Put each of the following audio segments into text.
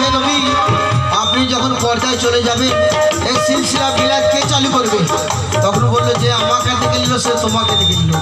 হে নবী, আপনি যখন পর্দায় চলে যাবেন, এই সিলসিলা বিলাত কে চালু করবে। তখন বলল যে, আমাকে দেখে নিল, সে তোমাকে দেখে নিল।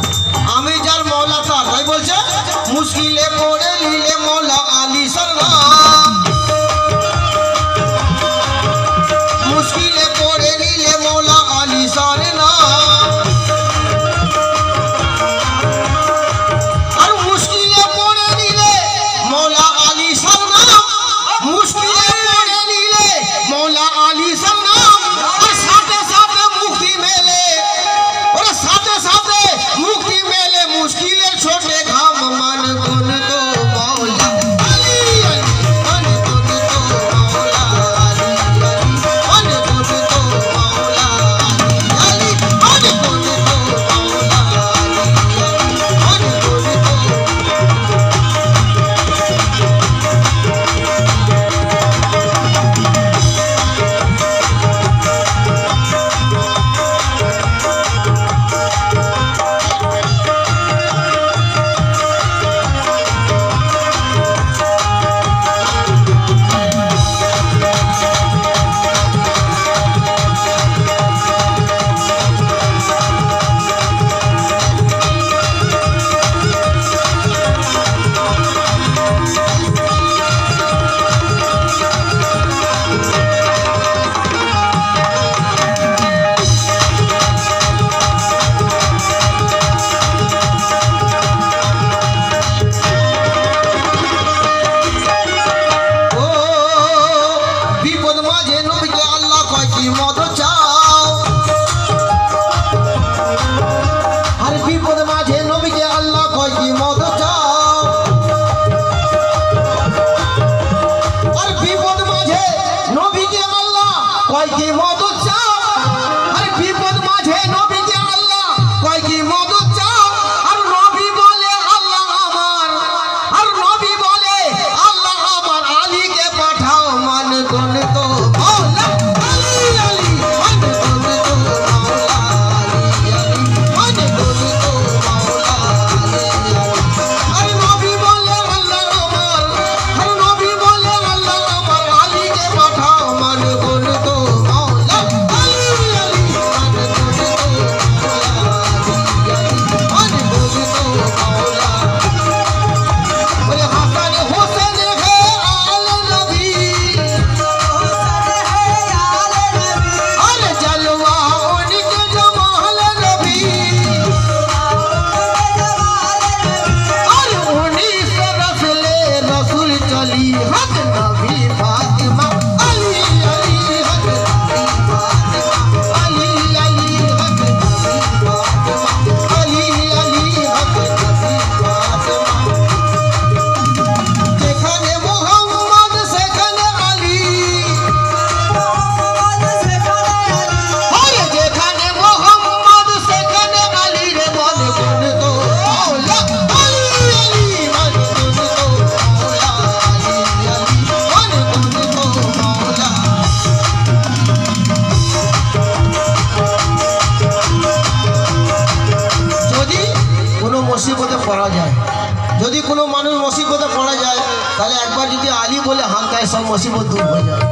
সব মুসিবত দূর হয়ে যায়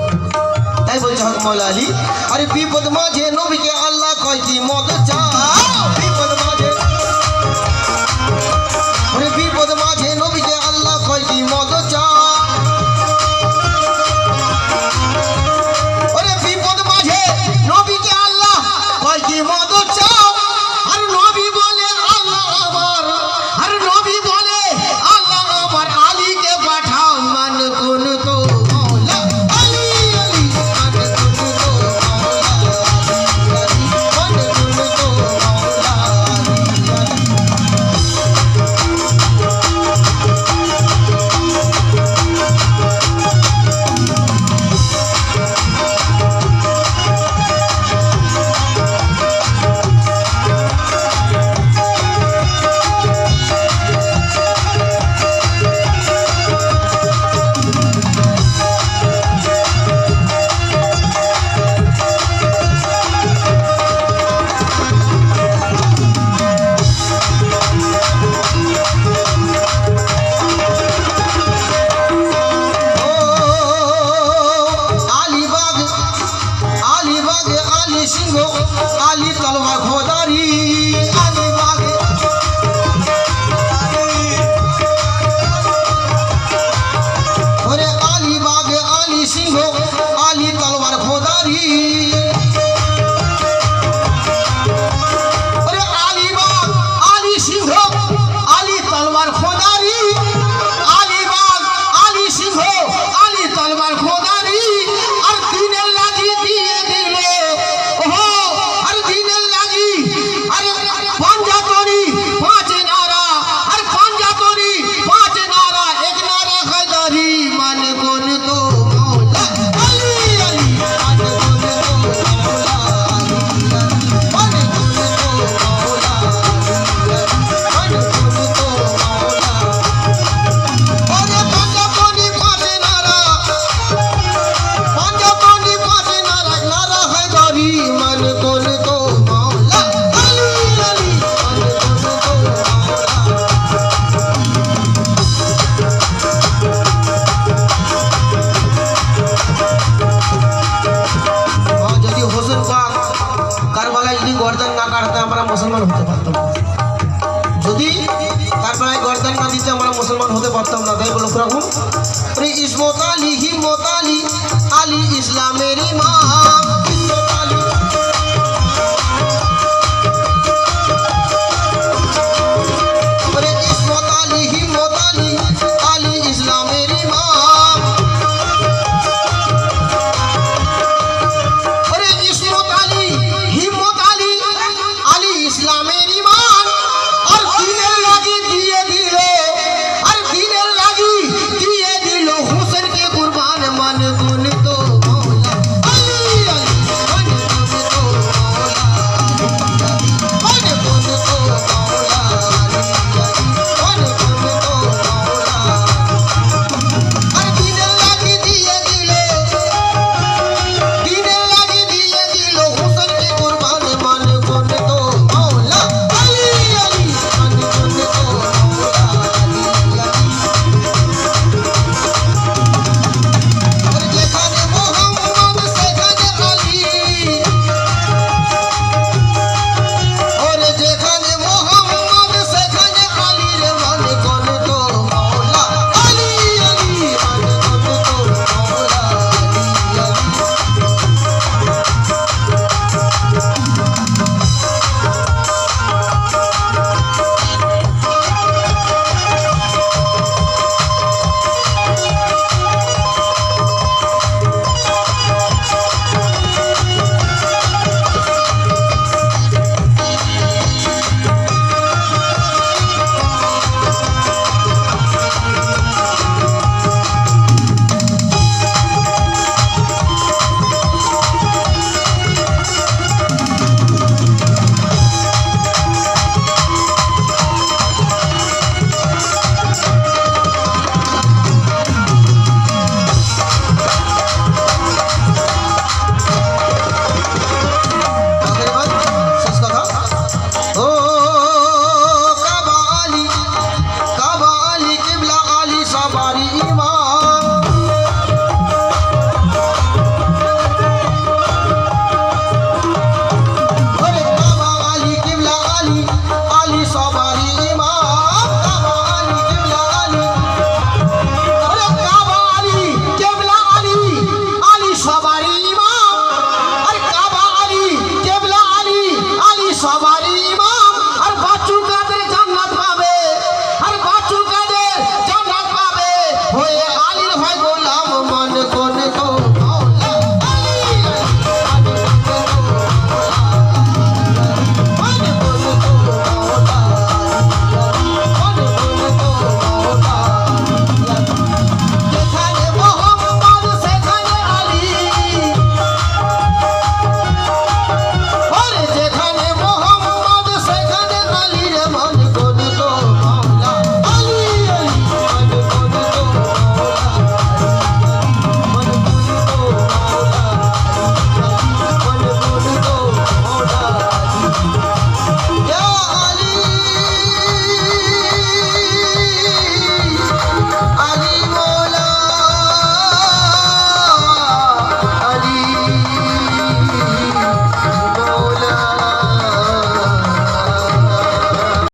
তাই বলছে হজমল আলী আরে বিপদ মাঝে নবীকে আল্লাহ কয়টি মদ চা